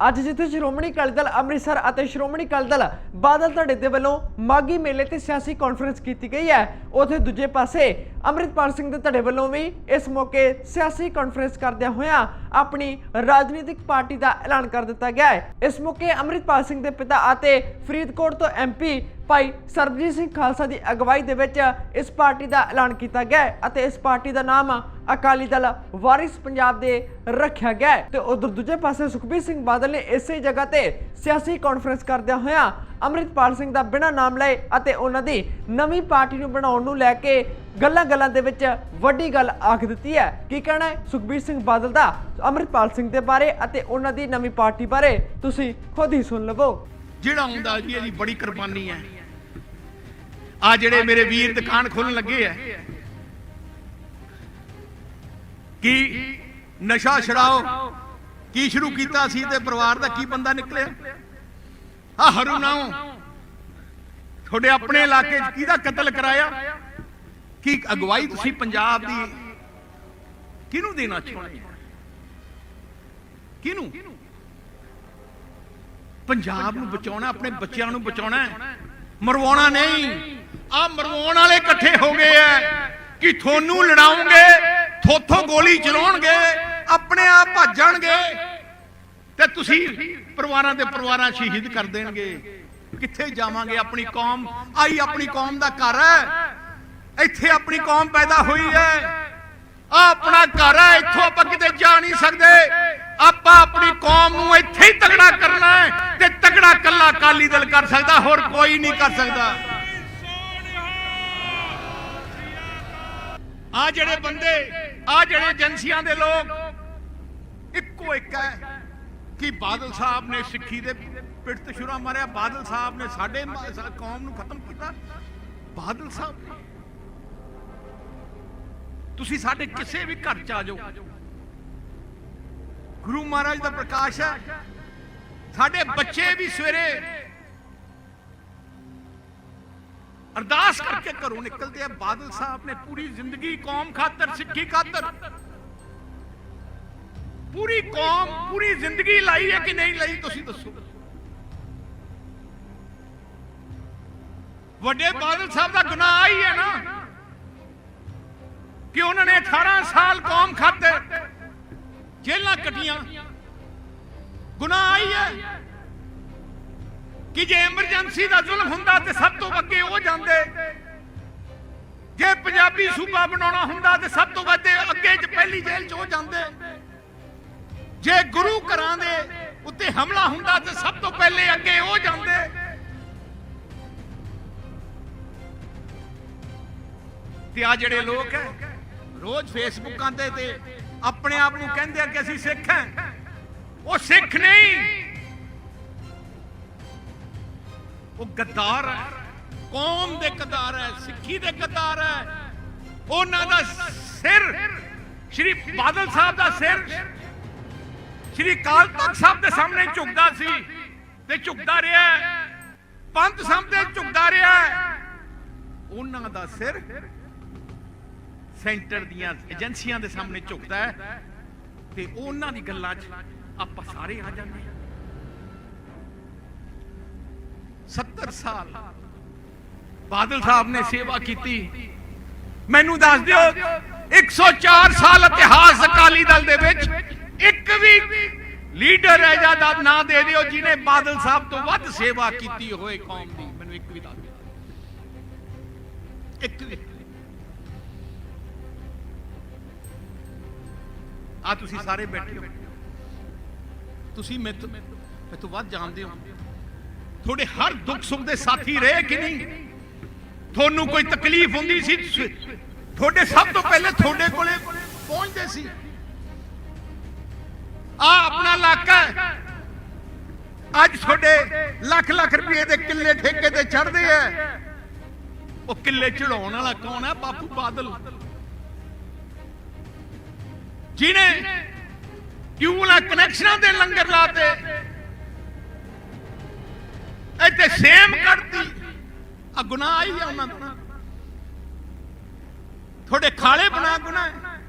ਅੱਜ ਜਿੱਥੇ ਸ਼੍ਰੋਮਣੀ ਅਕਾਲੀ ਦਲ ਅੰਮ੍ਰਿਤਸਰ ਅਤੇ ਸ਼੍ਰੋਮਣੀ ਅਕਾਲੀ ਦਲ ਬਾਦਲ ਧੜੇ ਦੇ ਵੱਲੋਂ ਮਾਗੀ ਮੇਲੇ ਤੇ ਸਿਆਸੀ ਕਾਨਫਰੰਸ ਕੀਤੀ ਗਈ ਹੈ, ਉਥੇ ਦੂਜੇ ਪਾਸੇ ਅੰਮ੍ਰਿਤਪਾਲ ਸਿੰਘ ਦੇ ਧੜੇ ਵੱਲੋਂ ਵੀ ਇਸ ਮੌਕੇ ਸਿਆਸੀ ਕਾਨਫਰੰਸ ਕਰਦਿਆਂ ਹੋਇਆਂ ਆਪਣੀ ਰਾਜਨੀਤਿਕ ਪਾਰਟੀ ਦਾ ਐਲਾਨ ਕਰ ਦਿੱਤਾ ਗਿਆ ਹੈ। ਇਸ ਮੌਕੇ ਅੰਮ੍ਰਿਤਪਾਲ ਸਿੰਘ ਦੇ ਪਿਤਾ ਅਤੇ ਫਰੀਦਕੋਟ ਤੋਂ ਐਮਪੀ ਭਾਈ ਸਰਬਜੀਤ ਸਿੰਘ ਖਾਲਸਾ ਦੀ ਅਗਵਾਈ ਦੇ ਵਿੱਚ ਇਸ ਪਾਰਟੀ ਦਾ ਐਲਾਨ ਕੀਤਾ ਗਿਆ ਹੈ ਅਤੇ ਇਸ ਪਾਰਟੀ ਦਾ ਨਾਮ ਅਕਾਲੀ ਦਲ ਵਾਰਿਸ ਪੰਜਾਬ ਦੇ ਰੱਖਿਆ ਗਿਆ ਹੈ। ਤੇ ਉਧਰ ਦੂਜੇ ਪਾਸੇ ਸੁਖਬੀਰ ਸਿੰਘ ਬਾਦਲ ਨੇ ਇਸੇ ਜਗ੍ਹਾ ਤੇ ਸਿਆਸੀ ਕਾਨਫਰੰਸ ਕਰਦਿਆਂ ਹੋਇਆਂ ਅੰਮ੍ਰਿਤਪਾਲ ਸਿੰਘ ਦਾ ਬਿਨਾਂ ਨਾਮ ਲਏ ਅਤੇ ਉਹਨਾਂ ਦੀ ਨਵੀਂ ਪਾਰਟੀ ਨੂੰ ਬਣਾਉਣ ਨੂੰ ਲੈ ਕੇ ਗੱਲਾਂ-ਗੱਲਾਂ ਦੇ ਵਿੱਚ ਵੱਡੀ ਗੱਲ ਆਖ ਦਿੱਤੀ ਹੈ। ਕੀ ਕਹਿਣਾ ਹੈ ਸੁਖਬੀਰ ਸਿੰਘ ਬਾਦਲ ਦਾ ਅੰਮ੍ਰਿਤਪਾਲ ਸਿੰਘ ਦੇ ਬਾਰੇ ਅਤੇ ਉਹਨਾਂ ਦੀ ਨਵੀਂ ਪਾਰਟੀ ਬਾਰੇ? ਤੁਸੀਂ ਖੁਦ ਹੀ ਸੁਣ ਲਵੋ। ਜਿਹੜਾ ਹੁੰਦਾ ਜੀ, ਇਹਦੀ ਬੜੀ ਕੁਰਬਾਨੀ ਹੈ। ਆ ਜਿਹੜੇ ਮੇਰੇ ਵੀਰ ਦੁਕਾਨ ਖੋਲਣ ਲੱਗੇ ਐ ਕੀ ਨਸ਼ਾ ਛਡਾਓ? ਕੀ ਸ਼ੁਰੂ ਕੀਤਾ ਸੀ ਤੇ ਪਰਿਵਾਰ ਦਾ ਕੀ ਬੰਦਾ ਨਿਕਲਿਆ? ਆ ਹਰੂਨਾ ਤੁਹਾਡੇ ਆਪਣੇ ਇਲਾਕੇ 'ਚ ਕਿਹਦਾ ਕਤਲ ਕਰਾਇਆ? ਕੀ ਅਗਵਾਈ ਤੁਸੀਂ ਪੰਜਾਬ ਦੀ ਕਿਹਨੂੰ ਦੇਣਾ ਚਾਹੁੰਦੇ ਹੋ? ਕਿਹਨੂੰ? ਪੰਜਾਬ ਨੂੰ ਬਚਾਉਣਾ, ਆਪਣੇ ਬੱਚਿਆਂ ਨੂੰ ਬਚਾਉਣਾ ਮਰਵਾਉਣਾ ਨਹੀਂ। ਆ ਮਰਵਾਉਣ ਵਾਲੇ ਇਕੱਠੇ ਹੋ ਗਏ ਐ। ਕਿ ਤੁਹਾਨੂੰ ਲੜਾਉਂਗੇ? ਥੋਥੋਂ ਗੋਲੀ ਚਲਾਉਣਗੇ? ਆਪਣੇ ਆਪ ਭੱਜਣਗੇ ਤੇ ਤੁਸੀਂ ਪਰਿਵਾਰਾਂ ਦੇ ਪਰਿਵਾਰਾਂ ਸ਼ਹੀਦ ਕਰ ਦੇਣਗੇ। ਕਿੱਥੇ ਜਾਵਾਂਗੇ? ਆਪਣੀ ਕੌਮ, ਆਈ ਆਪਣੀ ਕੌਮ ਦਾ ਘਰ ਹੈ ਇੱਥੇ ਆਪਣੀ ਕੌਮ ਪੈਦਾ ਹੋਈ ਹੈ ਆ ਆਪਣਾ ਘਰ ਹੈ ਇੱਥੋਂ ਆਪਾਂ ਕਿਤੇ ਜਾ ਨਹੀਂ ਸਕਦੇ। ਆਪਾਂ ਆਪਣੀ ਕੌਮ ਨੂੰ ਇੱਥੇ ਹੀ ਤਗੜਾ ਕਰਨਾ ਹੈ ਤੇ ਤਗੜਾ ਕੱਲਾ ਅਕਾਲੀ ਦਲ ਕਰ ਸਕਦਾ। ਹੋਰ ਕੋਈ ਨਹੀਂ ਕਰ ਸਕਦਾ। ਆ ਜਿਹੜੇ ਬੰਦੇ, ਆ ਜਿਹੜੇ ਏਜੰਸੀਆਂ ਦੇ ਲੋਕ, ਇੱਕੋ ਇੱਕ ਹੈ ਕਿ ਬਾਦਲ ਸਾਹਿਬ ਨੇ ਸਿੱਖੀ ਦੇ ਪਿੱਠ ਤੇ ਛੁਰਾ ਮਾਰਿਆ, ਬਾਦਲ ਸਾਹਿਬ ਨੇ ਸਾਡੇ ਕੌਮ ਨੂੰ ਖਤਮ ਕੀਤਾ। ਬਾਦਲ ਸਾਹਿਬ, ਤੁਸੀਂ ਸਾਡੇ ਕਿਸੇ ਵੀ ਘਰ ਚ ਆ ਜਾਓ। ਗੁਰੂ ਮਹਾਰਾਜ ਦਾ ਪ੍ਰਕਾਸ਼ ਹੈ। ਸਾਡੇ ਬੱਚੇ ਵੀ ਸਵੇਰੇ ਅਰਦਾਸ ਕਰਕੇ ਘਰੋਂ ਨਿਕਲਦੇ ਆ। ਬਾਦਲ ਸਾਹਿਬ ਨੇ ਪੂਰੀ ਜ਼ਿੰਦਗੀ ਕੌਮ ਖਾਤਰ, ਸਿੱਖੀ ਖਾਤਰ ਪੂਰੀ ਕੌਮ, ਪੂਰੀ ਜ਼ਿੰਦਗੀ ਲਾਈ ਹੈ ਕਿ ਨਹੀਂ ਲਾਈ, ਤੁਸੀਂ ਦੱਸੋ। ਵੱਡੇ ਬਾਦਲ ਸਾਹਿਬ ਦਾ ਗੁਨਾਹ ਆਈ ਹੈ ਨਾ ਕਿ ਉਹਨਾਂ ਨੇ 18 ਸਾਲ ਕੌਮ ਖਾਤਰ ਜੇਲਾਂ ਕੱਟੀਆਂ। ਗੁਨਾਹ ਆਈ ਹੈ। ਕਿ ਜੇ ਐਮਰਜੈਂਸੀ ਦਾ ਜ਼ੁਲਮ ਹੁੰਦਾ ਤੇ ਸਭ ਤੋਂ ਅੱਗੇ ਉਹ ਜਾਂਦੇ। ਜੇ ਪੰਜਾਬੀ ਸੂਬਾ ਬਣਾਉਣਾ ਹੁੰਦਾ ਤੇ ਸਭ ਤੋਂ ਵੱਧ ਅੱਗੇ ਚ ਪਹਿਲੀ ਜੇਲ੍ਹ ਚ ਉਹ ਜਾਂਦੇ। ਜੇ ਗੁਰੂ ਘਰਾਂ ਦੇ ਉੱਤੇ ਹਮਲਾ ਹੁੰਦਾ ਤੇ ਸਭ ਤੋਂ ਪਹਿਲੇ ਅੱਗੇ ਉਹ ਜਾਂਦੇ। ਤੇ ਆ ਜਿਹੜੇ ਲੋਕ ਹੈ, ਰੋਜ਼ ਫੇਸਬੁੱਕਾਂ ਤੇ ਤੇ ਆਪਣੇ ਆਪ ਨੂੰ ਕਹਿੰਦੇ ਆ ਕਿ ਅਸੀਂ ਸਿੱਖ ਹਾਂ। ਉਹ ਸਿੱਖ ਨਹੀਂ। ਉਹ ਗੱਦਾਰ ਹੈ। ਕੌਮ ਦੇ ਗੱਦਾਰ ਹੈ, ਸਿੱਖੀ ਦੇ ਗੱਦਾਰ ਹੈ। ਉਹਨਾਂ ਦਾ ਸਿਰ ਸ਼੍ਰੀ ਬਾਦਲ ਸਾਹਿਬ ਦਾ ਸਿਰ ਸ਼੍ਰੀ ਕਾਲ ਤਖਤ ਸਾਹਿਬ ਦੇ ਸਾਹਮਣੇ ਝੁਕਦਾ ਸੀ ਤੇ ਝੁਕਦਾ ਰਿਹਾ ਹੈ। ਪੰਥ ਸਾਹਮਣੇ ਝੁਕਦਾ ਰਿਹਾ ਉਹਨਾਂ ਦਾ ਸਿਰ ਸੈਂਟਰ ਦੀਆਂ ਏਜੰਸੀਆਂ ਦੇ ਸਾਹਮਣੇ ਝੁਕਦਾ ਹੈ ਤੇ ਉਹਨਾਂ ਦੀ ਗੱਲਾਂ 'ਚ ਆਪਾਂ ਸਾਰੇ ਆ ਜਾਂਦੇ ਹਾਂ। 70 ਸਾਲ ਬਾਦਲ ਸਾਹਿਬ ਨੇ ਸੇਵਾ ਕੀਤੀ। ਮੈਨੂੰ ਦੱਸ ਦਿਓ 104 ਸਾਲ ਇਤਿਹਾਸ ਅਕਾਲੀ ਦਲ ਦੇ ਵਿੱਚ ਇੱਕ ਵੀ ਲੀਡਰ ਹੈ ਦਾ ਨਾਂ ਦੇ ਦਿਓ ਜਿਨੇ ਬਾਦਲ ਸਾਹਿਬ ਤੋਂ ਵੱਧ ਸੇਵਾ ਕੀਤੀ ਹੋਏ ਕੌਮ ਦੀ। ਮੈਨੂੰ ਇੱਕ ਵੀ ਦੱਸ ਦਿਓ। ਇੱਕ ਵੀ। ਆ ਤੁਸੀਂ ਸਾਰੇ ਬੈਠੇ ਹੋ। ਤੁਸੀਂ ਮੇਰੇ ਤੋਂ ਮੇਰੇ ਤੋਂ ਵੱਧ ਜਾਣਦੇ ਹੋ। ਤੁਹਾਡੇ ਹਰ ਦੁੱਖ ਸੁੱਖ ਦੇ ਸਾਥੀ ਰਹੇ ਕਿ ਨਹੀਂ? ਤੁਹਾਨੂੰ ਕੋਈ ਤਕਲੀਫ ਹੁੰਦੀ ਸੀ? ਤੁਹਾਡੇ ਸਭ ਤੋਂ ਪਹਿਲੇ ਤੁਹਾਡੇ ਕੋਲੇ ਪਹੁੰਚਦੇ ਸੀ। ਆ ਆਪਣਾ ਇਲਾਕਾ ਅੱਜ ਤੁਹਾਡੇ ਲੱਖ ਲੱਖ ਰੁਪਏ ਦੇ ਕਿੱਲੇ ਠੇਕੇ ਤੇ ਚੜਦੇ ਆ। ਉਹ ਕਿੱਲੇ ਚੜਾਉਣ ਵਾਲਾ ਕੌਣ ਹੈ? ਬਾਪੂ ਬਾਦਲ। ਜਿਹਨੇ ਟਿਊਬਲਾਂ ਕਨੈਕਸ਼ਨਾਂ ਦੇ ਲੰਗਰ ਲਾਤੇ ਇੱਥੇ ਸੇਮ ਕੱਢਤੀ। ਆ ਗੁਨਾਹ ਹੀ ਆ ਉਹਨਾਂ ਦਾ ਤੁਹਾਡੇ ਖਾਲੇ ਬਣਾ ਗੁਨਾਹ ਹੈ।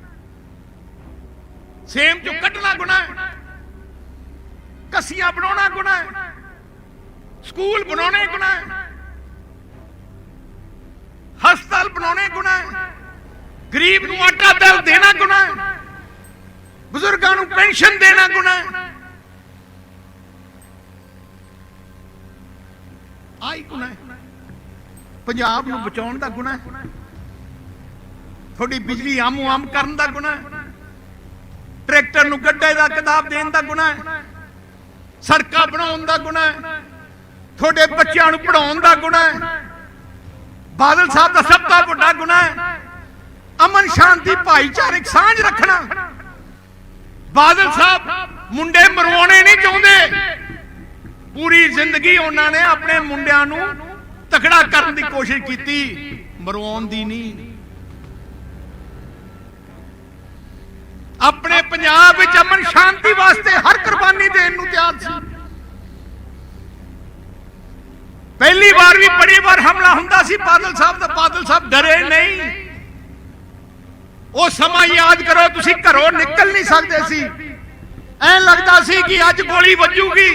ਸੇਮ ਚੋਂ ਕੱਢਣਾ ਗੁਨਾਹ ਹੈ। ਕਸੀਆਂ ਬਣਾਉਣਾ ਗੁਨਾਹ ਹੈ। ਸਕੂਲ ਬਣਾਉਣੇ ਗੁਨਾਹ ਹੈ। ਹਸਪਤਾਲ ਬਣਾਉਣੇ ਗੁਨਾਹ ਹੈ। ਗਰੀਬ ਨੂੰ ਆਟਾ ਦਾਲ ਦੇਣਾ ਗੁਨਾਹ ਹੈ। ਬਜ਼ੁਰਗਾਂ ਨੂੰ ਪੈਨਸ਼ਨ ਦੇਣਾ ਗੁਨਾਹ ਹੈ। ਪੰਜਾਬ ਨੂੰ ਬਚਾਉਣ ਦਾ ਗੁਨਾਹ ਹੈ। ਤੁਹਾਡੀ ਬਿਜਲੀ ਆਮੂ ਆਮ ਕਰਨ ਦਾ ਗੁਨਾਹ ਹੈ। ਟਰੈਕਟਰ ਨੂੰ ਗੱਡੇ ਦਾ ਕਿਤਾਬ ਦੇਣ ਦਾ ਗੁਨਾਹ ਹੈ। ਸੜਕਾਂ ਬਣਾਉਣ ਦਾ ਗੁਨਾਹ ਹੈ। ਤੁਹਾਡੇ ਬੱਚਿਆਂ ਨੂੰ ਪੜਾਉਣ ਦਾ ਗੁਨਾਹ ਹੈ। ਬਾਦਲ ਸਾਹਿਬ ਦਾ ਸਭ ਤੋਂ ਵੱਡਾ ਗੁਨਾਹ ਹੈ। ਅਮਨ ਸ਼ਾਂਤੀ ਭਾਈਚਾਰਕ ਸਾਂਝ ਰੱਖਣਾ। ਬਾਦਲ ਸਾਹਿਬ ਮੁੰਡੇ ਮਰਵਾਉਣੇ ਨਹੀਂ ਚਾਹੁੰਦੇ। ਪੂਰੀ ਜ਼ਿੰਦਗੀ ਉਹਨਾਂ ਨੇ ਆਪਣੇ ਮੁੰਡਿਆਂ ਨੂੰ ਤਕੜਾ ਕਰਨ ਦੀ ਕੋਸ਼ਿਸ਼ ਕੀਤੀ, ਮਰਵਾਉਣ ਦੀ ਨਹੀਂ। ਆਪਣੇ ਪੰਜਾਬ ਵਿੱਚ ਅਮਨ ਸ਼ਾਂਤੀ ਵਾਸਤੇ ਹਰ ਕੁਰਬਾਨੀ ਦੇਣ ਨੂੰ ਤਿਆਰ ਸੀ। ਪਹਿਲੀ ਵਾਰ ਵੀ ਬੜੀ ਵਾਰ ਹਮਲਾ ਹੁੰਦਾ ਸੀ, ਬਾਦਲ ਸਾਹਿਬ ਦਾ ਬਾਦਲ ਸਾਹਿਬ ਡਰੇ ਨਹੀਂ। ਉਹ ਸਮਾਂ ਯਾਦ ਕਰੋ, ਤੁਸੀਂ ਘਰੋਂ ਨਿਕਲ ਨਹੀਂ ਸਕਦੇ ਸੀ। ਐਂ ਲੱਗਦਾ ਸੀ ਕਿ ਅੱਜ ਗੋਲੀ ਵੱਜੂਗੀ।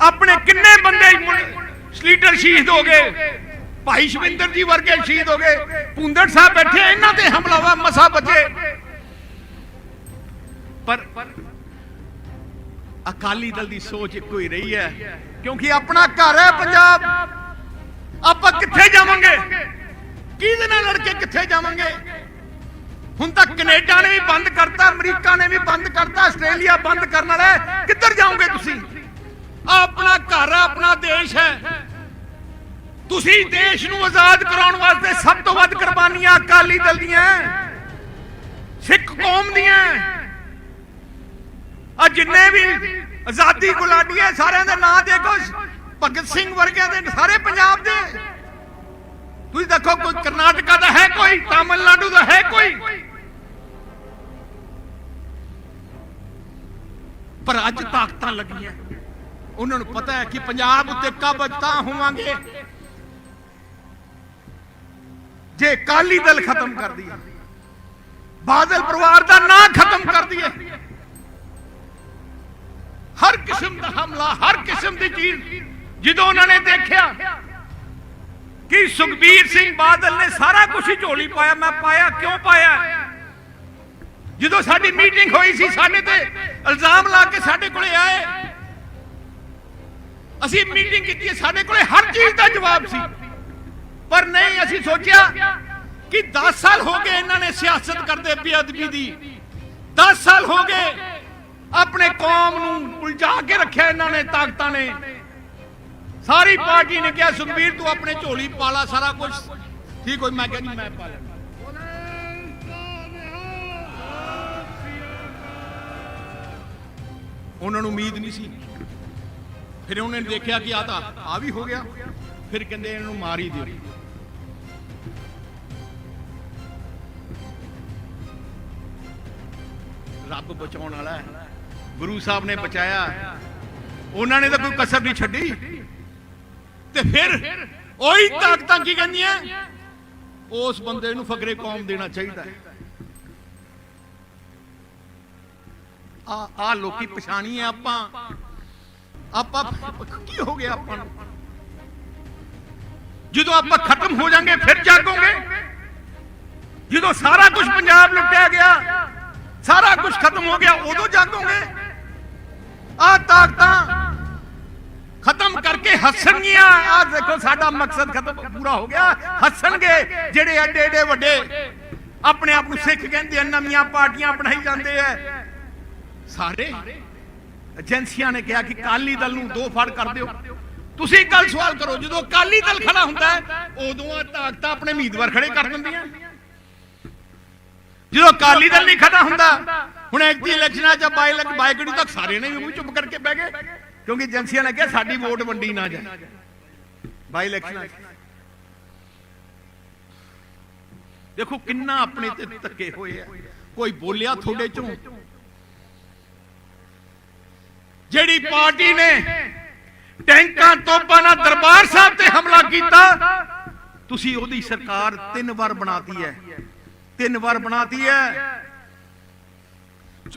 ਆਪਣੇ ਕਿੰਨੇ ਬੰਦੇ ਸਲੀਟਰ ਸ਼ਹੀਦ ਹੋ ਗਏ। ਭਾਈ ਸ਼ਵਿੰਦਰ ਜੀ ਵਰਗੇ ਸ਼ਹੀਦ ਹੋ ਗਏ। ਪੁੰਦੜ ਸਾਹਿਬ ਬੈਠੇ, ਇਹਨਾਂ ਤੇ ਹਮਲਾਵਾ ਮਸਾ ਬਚੇ ਪਰ ਅਕਾਲੀ ਦਲ ਦੀ ਸੋਚ ਇੱਕੋ ਹੀ ਰਹੀ ਹੈ, ਕਿਉਂਕਿ ਆਪਣਾ ਘਰ ਹੈ ਪੰਜਾਬ। ਆਪਾਂ ਕਿੱਥੇ ਜਾਵਾਂਗੇ? ਕਿਹਦੇ ਨਾਲ ਲੜ ਕੇ ਕਿੱਥੇ ਜਾਵਾਂਗੇ? ਹੁਣ ਤਾਂ ਕੈਨੇਡਾ ਨੇ ਵੀ ਬੰਦ ਕਰਤਾ, ਅਮਰੀਕਾ ਨੇ ਵੀ ਬੰਦ ਕਰਤਾ, ਆਸਟ੍ਰੇਲੀਆ ਬੰਦ ਕਰਨ ਵਾਲਾ ਕਿੱਧਰ ਜਾਓਗੇ ਤੁਸੀਂ? ਆਪਣਾ ਘਰ, ਆਪਣਾ ਦੇਸ਼ ਹੈ। ਤੁਸੀਂ ਦੇਸ਼ ਨੂੰ ਆਜ਼ਾਦ ਕਰਾਉਣ ਵਾਸਤੇ ਸਭ ਤੋਂ ਵੱਧ ਕੁਰਬਾਨੀਆਂ ਅਕਾਲੀ ਦਲ ਦੀਆਂ ਸਿੱਖ ਕੌਮ ਦੀਆਂ ਆ ਜਿੰਨੇ ਵੀ ਆਜ਼ਾਦੀ ਗੁਲਾਟੀ ਸਾਰਿਆਂ ਦੇ ਨਾਂ ਦੇਖੋ ਭਗਤ ਸਿੰਘ ਵਰਗਿਆਂ ਦੇ ਸਾਰੇ ਪੰਜਾਬ ਦੇ। ਤੁਸੀਂ ਦੇਖੋ, ਕੋਈ ਕਰਨਾਟਕਾ ਦਾ ਹੈ ਕੋਈ, ਤਾਮਿਲਨਾਡੂ ਦਾ ਹੈ ਕੋਈ। ਪਰ ਅੱਜ ਤਾਕਤਾਂ ਲੱਗੀਆਂ। ਉਹਨਾਂ ਨੂੰ ਪਤਾ ਹੈ ਕਿ ਪੰਜਾਬ ਉੱਤੇ ਕਾਬਜ ਤਾਂ ਹੋਵਾਂਗੇ। ਜੇ ਕਾਲੀ ਦਲ ਖਤਮ ਕਰ ਦਈਏ, ਬਾਦਲ ਪਰਿਵਾਰ ਦਾ ਨਾਂ ਖਤਮ ਕਰ ਦਈਏ, ਹਰ ਕਿਸਮ ਦਾ ਹਮਲਾ, ਹਰ ਕਿਸਮ ਦੀ ਚੀਜ਼, ਜਦੋਂ ਉਹਨਾਂ ਨੇ ਦੇਖਿਆ ਕਿ ਸੁਖਬੀਰ ਸਿੰਘ ਬਾਦਲ ਨੇ ਸਾਰਾ ਕੁਝ ਹੀ ਝੋਲੀ ਪਾਇਆ, ਮੈਂ ਪਾਇਆ, ਕਿਉਂ ਪਾਇਆ? ਜਦੋਂ ਸਾਡੀ ਮੀਟਿੰਗ ਹੋਈ ਸੀ, ਸਾਡੇ ਤੇ ਇਲਜ਼ਾਮ ਲਾ ਕੇ ਸਾਡੇ ਕੋਲੇ ਆਏ ਅਸੀਂ ਮੀਟਿੰਗ ਕੀਤੀ ਸਾਡੇ ਕੋਲੇ ਹਰ ਚੀਜ਼ ਦਾ ਜਵਾਬ ਸੀ। ਪਰ ਨਹੀਂ, ਅਸੀਂ ਸੋਚਿਆ ਕਿ 10 ਸਾਲ ਹੋ ਗਏ ਇਹਨਾਂ ਨੇ ਸਿਆਸਤ ਕਰਦੇ ਬੇਅਦਬੀ ਦੀ। 10 ਸਾਲ ਹੋ ਗਏ ਆਪਣੇ ਕੌਮ ਨੂੰ ਉਲਝਾ ਕੇ ਰੱਖਿਆ ਇਹਨਾਂ ਨੇ, ਤਾਕਤਾਂ ਨੇ। ਸਾਰੀ ਪਾਰਟੀ ਨੇ ਕਿਹਾ, ਸੁਖਬੀਰ, ਤੂੰ ਆਪਣੇ ਝੋਲੀ ਪਾਲਾ ਸਾਰਾ ਕੁਝ। ਠੀਕ ਹੋਈ, ਮੈਂ ਕਿਹਾ ਜੀ, ਮੈਂ ਪਾ ਉਹਨਾਂ ਨੂੰ ਉਮੀਦ ਨਹੀਂ ਸੀ। ਫਿਰ ਉਹਨੇ ਦੇਖਿਆ ਕਿ ਆ ਤਾਂ ਆ ਵੀ ਹੋ ਗਿਆ। ਫਿਰ ਕਹਿੰਦੇ ਇਹਨੂੰ ਨੂੰ ਮਾਰ ਹੀ ਦਿਓ। ਰੱਬ ਬਚਾਉਣ ਵਾਲਾ ਹੈ। ਗੁਰੂ ਸਾਹਿਬ ਨੇ ਬਚਾਇਆ। ਉਹਨਾਂ ਨੇ ਤਾਂ ਕੋਈ ਕਸਰ ਨਹੀਂ ਛੱਡੀ। ਤੇ ਫਿਰ ਉਹੀ ਤਾਕਤਾਂ ਕੀ ਕਹਿੰਦੀਆਂ? ਉਸ ਬੰਦੇ ਨੂੰ ਫਕਰੇ ਕੌਮ ਦੇਣਾ ਚਾਹੀਦਾ ਆ ਆ ਲੋਕੀ ਪਛਾਣੀ ਆ ਆਪਾਂ। ਆਪਾਂ ਕੀ ਹੋ ਗਿਆ ਆਪਾਂ ਨੂੰ? ਜਦੋਂ ਆਪਾਂ ਖਤਮ ਹੋ ਜਾਾਂਗੇ, ਫਿਰ ਜਾਗੋਗੇ। ਜਦੋਂ ਸਾਰਾ ਕੁਝ ਪੰਜਾਬ ਲੁੱਟਿਆ ਗਿਆ, ਸਾਰਾ ਕੁਝ ਖਤਮ ਹੋ ਗਿਆ, ਉਦੋਂ ਜਾਗੋਗੇ। ਆ ਤਾਕਤਾਂ ਖਤਮ ਕਰਕੇ ਹੱਸਣਗੀਆਂ। ਆ ਦੇਖੋ, ਸਾਡਾ ਮਕਸਦ ਖਤਮ ਪੂਰਾ ਹੋ ਗਿਆ। ਹੱਸਣਗੇ ਜਿਹੜੇ ਐਡੇ ਐਡੇ ਵੱਡੇ ਆਪਣੇ ਆਪ ਨੂੰ ਸਿੱਖ ਕਹਿੰਦੇ ਆ, ਨਵੀਆਂ ਪਾਰਟੀਆਂ ਬਣਾਈ ਜਾਂਦੇ ਆ। ਸਾਰੇ ਏਜੰਸੀਆਂ ਨੇ ਕਿਹਾ ਕਿ ਕਾਲੀ ਦਲ ਨੂੰ ਦੋ ਫੜ ਕਰ ਦਿਓ। ਤੁਸੀਂ ਕੱਲ ਸਵਾਲ ਕਰੋ, ਜਦੋਂ ਕਾਲੀ ਦਲ ਖੜਾ ਹੁੰਦਾ ਹੈ, ਉਦੋਂ ਆ ਤਾਕਤਾਂ ਆਪਣੇ ਉਮੀਦਵਾਰ ਖੜੇ ਕਰ ਦਿੰਦੀਆਂ। ਜਦੋਂ ਕਾਲੀ ਦਲ ਨਹੀਂ ਖੜਾ ਹੁੰਦਾ, ਹੁਣ ਐਕਟੀ ਇਲੈਕਸ਼ਨਾਂ ਚ ਬਾਈ ਲੱਖ ਬਾਈਕੜੀ ਤੱਕ ਸਾਰੇ ਨੇ ਵੀ ਮੂੰਹ ਚੁੱਪ ਕਰਕੇ ਬਹਿ ਗਏ, ਕਿਉਂਕਿ ਏਜੰਸੀਆਂ ਨੇ ਕਿਹਾ ਸਾਡੀ ਵੋਟ ਵੰਡੀ ਨਾ ਜਾਏ। ਬਾਈ ਇਲੈਕਸ਼ਨਾਂ 'ਚ। ਦੇਖੋ ਕਿੰਨਾ ਆਪਣੇ ਤੇ ਧੱਕੇ ਹੋਏ ਆ। ਕੋਈ ਬੋਲਿਆ ਤੁਹਾਡੇ ਚੋਂ ਜਿਹੜੀ ਪਾਰਟੀ ਨੇ ਟੈਂਕਾਂ ਤੋਪਾਂ ਨਾਲ ਦਰਬਾਰ ਸਾਹਿਬ ਤੇ ਹਮਲਾ ਕੀਤਾ। ਤੁਸੀਂ ਉਹਦੀ ਸਰਕਾਰ ਤਿੰਨ ਵਾਰ ਬਣਾਤੀ ਹੈ। ਤਿੰਨ ਵਾਰ ਬਣਾਤੀ ਹੈ।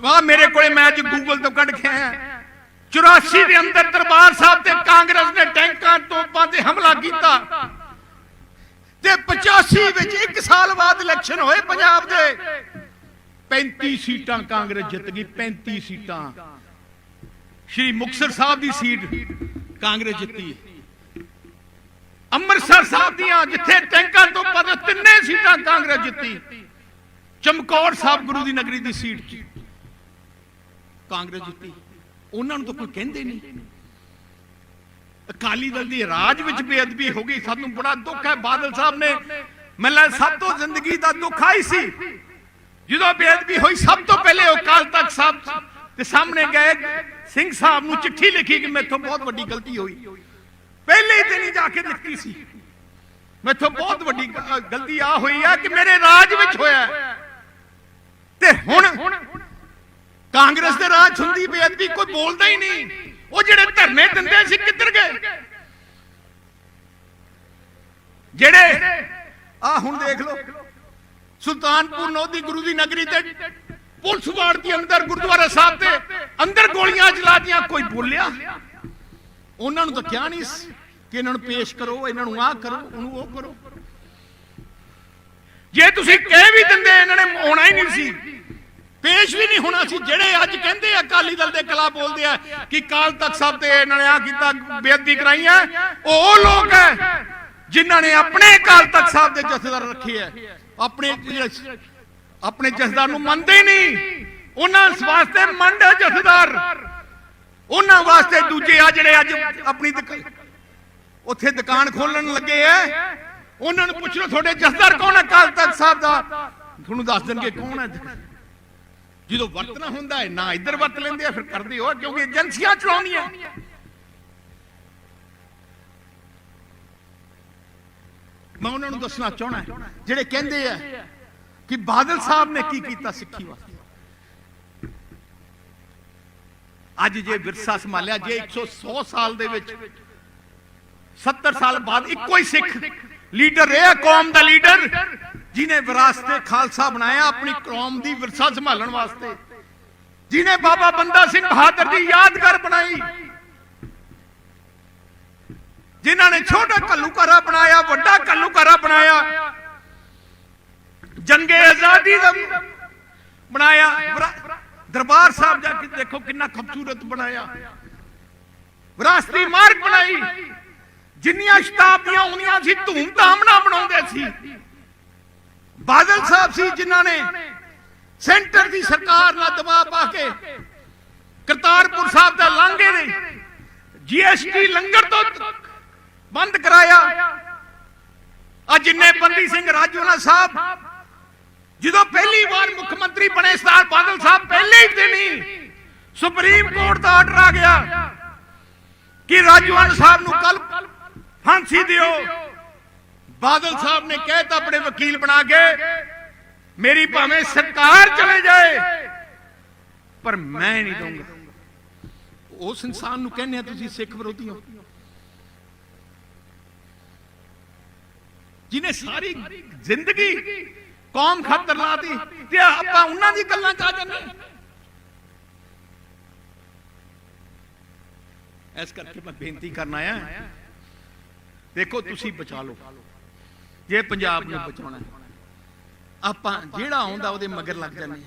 ਆ ਮੇਰੇ ਕੋਲੇ ਮੈਂ ਅੱਜ ਗੂਗਲ ਤੋਂ ਕੱਢ ਕੇ ਆਇਆ। 84 ਦੇ ਅੰਦਰ ਦਰਬਾਰ ਸਾਹਿਬ ਤੇ ਕਾਂਗਰਸ ਨੇ ਟੈਂਕਾਂ ਤੋਪਾਂ ਤੇ ਹਮਲਾ ਕੀਤਾ। ਤੇ 85 ਵਿੱਚ ਇੱਕ ਸਾਲ ਬਾਅਦ ਇਲੈਕਸ਼ਨ ਹੋਏ ਪੰਜਾਬ ਦੇ। 35 ਸੀਟਾਂ ਕਾਂਗਰਸ ਜਿੱਤ ਗਈ 35 ਸੀਟਾਂ। ਸ਼੍ਰੀ ਮੁਕਤਸਰ ਸਾਹਿਬ ਦੀ ਸੀਟ ਕਾਂਗਰਸ ਜਿੱਤੀ ਅੰਮ੍ਰਿਤਸਰ ਸਾਹਿਬ ਦੀਆਂ ਜਿੱਥੇ ਟੈਂਕਾਂ ਤੋਂ ਪਰ ਤਿੰਨੇ ਸੀਟਾਂ ਕਾਂਗਰਸ ਜਿੱਤੀ। ਚਮਕੌਰ ਸਾਹਿਬ ਗੁਰੂ ਦੀ ਨਗਰੀ ਦੀ ਸੀਟ ਕਾਂਗਰਸ ਜਿੱਤੀ। ਉਹਨਾਂ ਨੂੰ ਤਾਂ ਕੋਈ ਕਹਿੰਦੇ ਨਹੀਂ। ਅਕਾਲੀ ਦਲ ਦੀ ਰਾਜ ਵਿੱਚ ਬੇਅਦਬੀ ਹੋ ਗਈ। ਸਾਨੂੰ ਬੜਾ ਦੁੱਖ ਹੈ। ਬਾਦਲ ਸਾਹਿਬ ਨੇ ਮੈਨੂੰ ਸਭ ਤੋਂ ਜ਼ਿੰਦਗੀ ਦਾ ਦੁੱਖ ਆਈ ਸੀ। ਜਦੋਂ ਬੇਅਦਬੀ ਹੋਈ, ਸਭ ਤੋਂ ਪਹਿਲੇ ਉਹ ਕਾਲ ਤਖਤ ਸਾਹਿਬ ਦੇ ਸਾਹਮਣੇ ਗਏ, ਸਿੰਘ ਸਾਹਿਬ ਨੂੰ ਚਿੱਠੀ ਲਿਖੀ ਕਿ ਮੇਥੋਂ ਬਹੁਤ ਵੱਡੀ ਗਲਤੀ ਹੋਈ। ਪਹਿਲੇ ਦਿਨ ਹੀ ਜਾ ਕੇ ਲਿਖਤੀ ਸੀ। ਮੇਥੋਂ ਬਹੁਤ ਵੱਡੀ ਗਲਤੀ ਆ ਹੋਈ ਹੈ ਕਿ ਮੇਰੇ ਰਾਜ ਵਿੱਚ ਹੋਇਆ। ਤੇ ਹੁਣ ਕਾਂਗਰਸ ਦੇ ਰਾਜ ਹੁੰਦੀ ਬੇਅਦਬੀ ਕੋਈ ਬੋਲਦਾ ਹੀ ਨਹੀਂ। ਉਹ ਜਿਹੜੇ ਧਰਨੇ ਦਿੰਦੇ ਸੀ ਕਿੱਧਰ ਗਏ? ਜਿਹੜੇ ਆ ਹੁਣ ਦੇਖ ਲਓ, ਸੁਲਤਾਨਪੁਰ ਲੋਧੀ ਗੁਰੂ ਦੀ ਨਗਰੀ ਤੇ ਪੁਲਿਸ ਵਾੜ ਅੰਦਰ, ਗੁਰਦੁਆਰਾ ਸਾਹਿਬ ਤੇ ਅੰਦਰ ਗੋਲੀਆਂ ਚਲਾ ਕੋਈ ਬੋਲਿਆ? ਉਹਨਾਂ ਨੂੰ ਤਾਂ ਕਿਹਾ ਨਹੀਂ ਕਿ ਇਹਨਾਂ ਨੂੰ ਪੇਸ਼ ਕਰੋ, ਇਹਨਾਂ ਨੂੰ ਆਹ ਕਰੋ, ਉਹਨੂੰ ਉਹ ਕਰੋ। ਜੇ ਤੁਸੀਂ ਕਹਿ ਵੀ ਦਿੰਦੇ, ਇਹਨਾਂ ਨੇ ਹੋਣਾ ਹੀ ਨਹੀਂ ਸੀ। ਪੇਸ਼ ਵੀ ਨਹੀਂ ਹੋਣਾ ਸੀ, ਜਿਹੜੇ ਅੱਜ ਕਹਿੰਦੇ ਆ, ਅਕਾਲੀ ਦਲ ਦੇ ਖਿਲਾਫ ਬੋਲਦੇ ਆ ਕਿ ਕਾਲ ਤਖਤ ਸਾਹਿਬ ਤੇ ਇਹਨਾਂ ਨੇ ਆ ਕੀਤਾ, ਬੇਅਦਬੀ ਕਰਾਈ ਹੈ, ਉਹ ਉਹ ਲੋਕ ਹੈ ਜਿਨ੍ਹਾਂ ਨੇ ਆਪਣੇ ਕਾਲ ਤਖਤ ਸਾਹਿਬ ਦੇ ਜਥੇਦਾਰ ਰੱਖੇ ਆ ਆਪਣੇ ਜਿਹੜੇ- ਆਪਣੇ ਜਥੇਦਾਰ ਨੂੰ ਮੰਨਦੇ ਹੀ ਨਹੀਂ। ਉਹਨਾਂ ਵਾਸਤੇ ਮੰਡ ਹੈ ਉਹਨਾਂ ਵਾਸਤੇ ਦੂਜੇ ਆ ਜਿਹੜੇ ਅੱਜ ਆਪਣੀ ਉੱਥੇ ਦੁਕਾਨ ਖੋਲਣ ਲੱਗੇ ਐ। ਉਹਨਾਂ ਨੂੰ ਪੁੱਛ ਲਓ, ਤੁਹਾਡੇ ਜਥੇਦਾਰ ਕੌਣ ਹੈ? ਕਾਲ ਤਖਤ ਸਾਹਿਬ ਦਾ। ਤੁਹਾਨੂੰ ਦੱਸ ਦੇਣਗੇ ਕੌਣ ਹੈ? ਜਦੋਂ ਵਰਤਣਾ ਹੁੰਦਾ ਹੈ, ਨਾ ਇੱਧਰ ਵਰਤ ਲੈਂਦੇ ਆ, ਫਿਰ ਕਰਦੇ ਹੋ, ਕਿਉਂਕਿ ਏਜੰਸੀਆਂ ਚਲਾਉਂਦੀਆਂ। ਮੈਂ ਉਹਨਾਂ ਨੂੰ ਦੱਸਣਾ ਚਾਹਣਾ ਜਿਹੜੇ ਕਹਿੰਦੇ ਆ ਕਿ ਬਾਦਲ ਸਾਹਿਬ ਨੇ ਕੀ ਕੀਤਾ ਸਿੱਖੀ ਵਾਸਤੇ ਅੱਜ ਜੇ ਵਿਰਸਾ ਸੰਭਾਲਿਆ ਜੇ 100 ਸਾਲ ਦੇ ਵਿੱਚ 70 ਸਾਲ ਬਾਅਦ ਇੱਕੋ ਹੀ ਸਿੱਖ ਲੀਡਰ ਰਿਹਾ ਕੌਮ ਦਾ ਲੀਡਰ ਜਿਨੇ ਵਿਰਾਸਤੇ ਖਾਲਸਾ ਬਣਾਇਆ ਆਪਣੀ ਕੌਮ ਦੀ ਵਿਰਸਾ ਸੰਭਾਲਣ ਵਾਸਤੇ ਜਿਨੇ ਬਾਬਾ ਬੰਦਾ ਸਿੰਘ ਬਹਾਦਰ ਦੀ ਯਾਦਗਾਰ ਬਣਾਈ ਜਿਨ੍ਹਾਂ ਨੇ ਛੋਟਾ ਕੱਲੂਕਾਰਾ ਬਣਾਇਆ ਵੱਡਾ ਕੱਲੂਕਾਰਾ ਬਣਾਇਆ ਜੰਗੇ ਆਜ਼ਾਦੀ ਦਾ ਬਣਾਇਆ। ਦਰਬਾਰ ਸਾਹਿਬ ਜਾ ਕੇ ਦੇਖੋ ਕਿੰਨਾ ਖੂਬਸੂਰਤ ਬਣਾਇਆ। ਵਿਰਾਸਤੀ ਮਾਰਗ ਬਣਾਈ। ਜਿੰਨੀਆਂ ਸ਼ਤਾਬਦੀਆਂ ਆਉਂਦੀਆਂ ਸੀ, ਧੂਮ-ਧਾਮ ਨਾਲ ਬਣਾਉਂਦੇ ਸੀ। ਬਾਦਲ ਸਾਹਿਬ ਸੀ ਜਿਨ੍ਹਾਂ ਨੇ ਸੈਂਟਰ ਦੀ ਸਰਕਾਰ ਨਾਲ ਦਬਾਅ ਪਾ ਕੇ ਕਰਤਾਰਪੁਰ ਸਾਹਿਬ ਦਾ ਲਾਂਘੇ ਦੇ ਜੀਐਸਟੀ ਲੰਗਰ ਤੋਂ ਬੰਦ ਕਰਾਇਆ। ਆ ਜਿੰਨੇ ਬੰਦੀ ਸਿੰਘ ਰਾਜੋਲਾ ਸਾਹਿਬ ਜਦੋਂ ਪਹਿਲੀ ਵਾਰ ਮੁੱਖ ਮੰਤਰੀ ਬਣੇ ਸਰਦਾਰ ਬਾਦਲ ਸਾਹਿਬ ਪਹਿਲੇ ਹੀ ਦਿਨ ਹੀ ਸੁਪਰੀਮ ਕੋਰਟ ਦਾ ਆਰਡਰ ਆ ਗਿਆ ਕਿ ਰਾਜਵਾਨ ਸਾਹਿਬ ਨੂੰ ਕੱਲ ਫਾਂਸੀ ਦਿਓ। ਬਾਦਲ ਸਾਹਿਬ ਨੇ ਕਹਿਤਾ ਆਪਣੇ ਵਕੀਲ ਬਣਾ ਕੇ ਮੇਰੀ ਭਾਵੇਂ ਸਰਕਾਰ ਚਲੇ ਜਾਏ ਪਰ ਮੈਂ ਨਹੀਂ ਦਊਂਗਾ। ਉਸ ਇਨਸਾਨ ਨੂੰ ਕਹਿੰਦੇ ਆ ਤੁਸੀਂ ਸਿੱਖ ਵਿਰੋਧੀ ਹੋ। ਜਿਨੇ ਸਾਰੀ ਜ਼ਿੰਦਗੀ ਕੌਮ ਖਾਤਰ ਲਾਤੀ ਤੇ ਆਪਾਂ ਉਹਨਾਂ ਦੀ ਗੱਲਾਂ ਚ ਆ ਜਾਂਦੇ ਇਸ ਕਰਕੇ ਮੈਂ ਬੇਨਤੀ ਕਰਨ ਆਇਆ ਦੇਖੋ, ਤੁਸੀਂ ਬਚਾ ਲਓ। ਜੇ ਪੰਜਾਬ ਨੂੰ ਬਚਾਉਣਾ ਆਪਾਂ ਜਿਹੜਾ ਆਉਂਦਾ ਉਹਦੇ ਮਗਰ ਲੱਗ ਜਾਂਦੇ